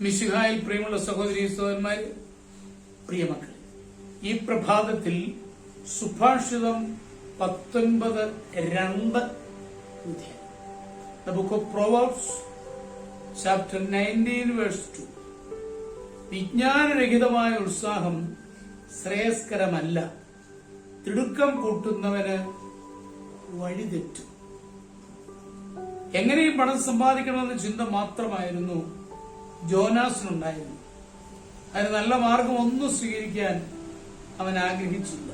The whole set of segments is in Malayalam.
മിശിഹായിൽ പ്രിയമുള്ള സഹോദരി സഹോദരന്മാർ പ്രിയമക്കൾ ഈ പ്രഭാതത്തിൽ സുഭാഷിതം പത്തൊൻപത് രണ്ട് the book of chapter nineteen verse two. വിജ്ഞാനരഹിതമായ ഉത്സാഹം ശ്രേയസ്കരമല്ല. തിടുക്കം കൂട്ടുന്നവന് വഴിതെറ്റും. എങ്ങനെയും പണം സമ്പാദിക്കണമെന്ന ചിന്ത മാത്രമായിരുന്നു ജോനാസിനുണ്ടായിരുന്നു. അതിന് നല്ല മാർഗം ഒന്നും സ്വീകരിക്കാൻ അവൻ ആഗ്രഹിച്ചില്ല.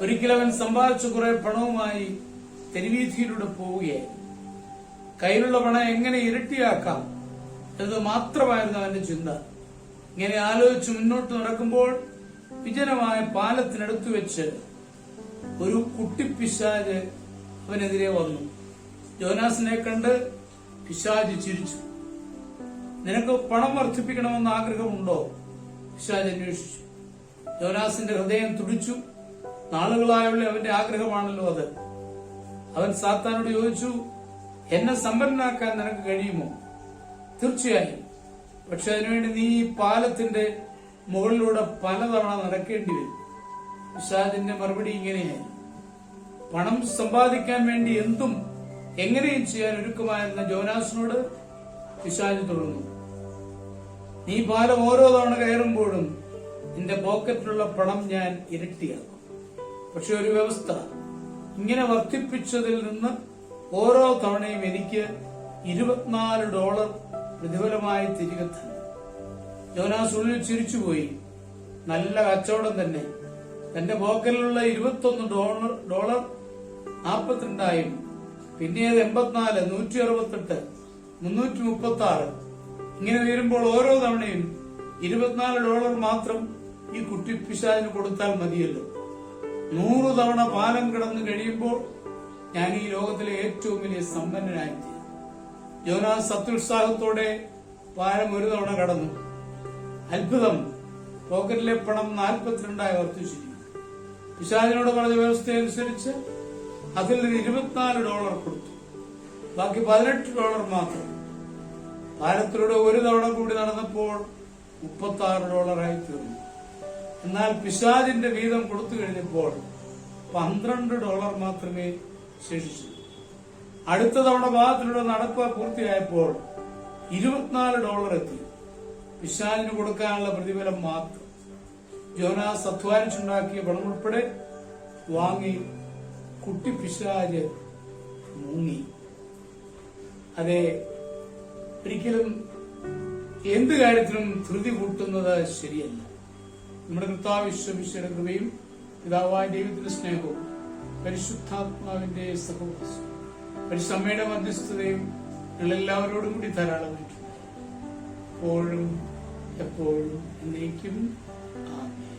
ഒരിക്കലും അവൻ സമ്പാദിച്ച കുറെ പണവുമായി തെരുവീഥിയിലൂടെ പോവുകയായിരുന്നു. കയ്യിലുള്ള പണം എങ്ങനെ ഇരട്ടിയാക്കാം എന്നത് മാത്രമായിരുന്നു അവന്റെ ചിന്ത. ഇങ്ങനെ ആലോചിച്ച് മുന്നോട്ട് നടക്കുമ്പോൾ വിജനമായ പാലത്തിനടുത്ത് വെച്ച് ഒരു കുട്ടിപ്പിശാജ് അവനെതിരെ വന്നു. ജോനാസിനെ കണ്ട് പിശാജ് ചിരിച്ചു. നിനക്ക് പണം വർദ്ധിപ്പിക്കണമെന്ന് ആഗ്രഹമുണ്ടോ? പിശാജ് അന്വേഷിച്ചു. ജോനാസിന്റെ ഹൃദയം തുടിച്ചു. നാളുകളായുള്ള അവന്റെ ആഗ്രഹമാണല്ലോ അത്. അവൻ സാത്താനോട് ചോദിച്ചു എന്നെ സമ്പന്നനാക്കാൻ നിനക്ക് കഴിയുമോ? തീർച്ചയായും. പക്ഷെ അതിനുവേണ്ടി നീ ഈ പാലത്തിന്റെ മുകളിലൂടെ പലതവണ നടക്കേണ്ടി വരും. പിശാജിന്റെ മറുപടി ഇങ്ങനെയായി. പണം സമ്പാദിക്കാൻ വേണ്ടി എന്തും എങ്ങനെയും ചെയ്യാൻ ഒരുക്കമായിരുന്ന ജോനാസിനോട് പിശാജ് തൊടുന്നു നീ പാലം ഓരോ തവണ കയറുമ്പോഴും നിന്റെ പോക്കറ്റിലുള്ള പണം ഞാൻ ഇരട്ടിയാക്കും. പക്ഷെ ഒരു വ്യവസ്ഥ ഇങ്ങനെ വർദ്ധിപ്പിച്ചതിൽ നിന്ന് ഓരോ തവണയും എനിക്ക് ഇരുപത്തിനാല് ഡോളർ പ്രതിഫലമായി തിരികെ തന്നെ. ജോനാസ് ഉള്ളിൽ ചിരിച്ചുപോയി. നല്ല കച്ചവടം തന്നെ. തന്റെ പോക്കറ്റിലുള്ള ഇരുപത്തൊന്ന് ഡോളർ ഡോളർ നാൽപ്പത്തിരണ്ടായും പിന്നെ അത് എൺപത്തിനാല് നൂറ്റി അറുപത്തെട്ട് മുന്നൂറ്റി മുപ്പത്തി ആറ് ഇങ്ങനെ വരുമ്പോൾ ഓരോ തവണയും ഇരുപത്തിനാല് ഡോളർ മാത്രം ഈ കുട്ടി പിശാചിന് കൊടുത്താൽ മതിയല്ലോ. നൂറ് തവണ പാലം കിടന്നു കഴിയുമ്പോൾ ഞാൻ ഈ ലോകത്തിലെ ഏറ്റവും വലിയ സമ്പന്നനായി യോനാ സത്യുത്സാഹത്തോടെ പാലം ഒരു തവണ കടന്നു. അത്ഭുതം. പോക്കറ്റിലെ പണം നാൽപ്പത്തിരണ്ടായി വർദ്ധിച്ചിരിക്കും പിശാചിനോട് പറഞ്ഞ വ്യവസ്ഥയനുസരിച്ച് അതിൽ നിന്ന് ഇരുപത്തിനാല് ഡോളർ കൊടുത്തു. ബാക്കി പതിനെട്ട് ഡോളർ മാത്രം. പാലത്തിലൂടെ ഒരു തവണ കൂടി നടന്നപ്പോൾ മുപ്പത്തി ആറ് ഡോളറായി തീർന്നു. എന്നാൽ പിശാജിന്റെ വീതം കൊടുത്തു കഴിഞ്ഞപ്പോൾ പന്ത്രണ്ട് ഡോളർ മാത്രമേ ശേഷിച്ചു. അടുത്ത തവണ ഭാഗത്തിലൂടെ നടപ്പ് പൂർത്തിയായപ്പോൾ ഇരുപത്തിനാല് ഡോളർ എത്തി. പിശാജിന് കൊടുക്കാനുള്ള പ്രതിഫലം മാത്രം. ജോനാസ് അധ്വാനിച്ചുണ്ടാക്കിയ പണം ഉൾപ്പെടെ വാങ്ങി കുട്ടി പിശാജ് മുങ്ങി. അതെ ഒരിക്കലും എന്ത് കാര്യത്തിനും ധൃതി കൂട്ടുന്നത് ശരിയല്ല. നമ്മുടെ കർത്താവ് വിശ്വമിശ്വര കൃപയും പിതാവായ ദൈവത്തിന്റെ സ്നേഹവും പരിശുദ്ധാത്മാവിന്റെ സഹവാസം പരിസമ്മയുടെ മധ്യസ്ഥതയും നിങ്ങളെല്ലാവരോടും കൂടി ധാരാളമായിട്ടുണ്ട് എപ്പോഴും എപ്പോഴും എന്നേക്കും ആമേൻ.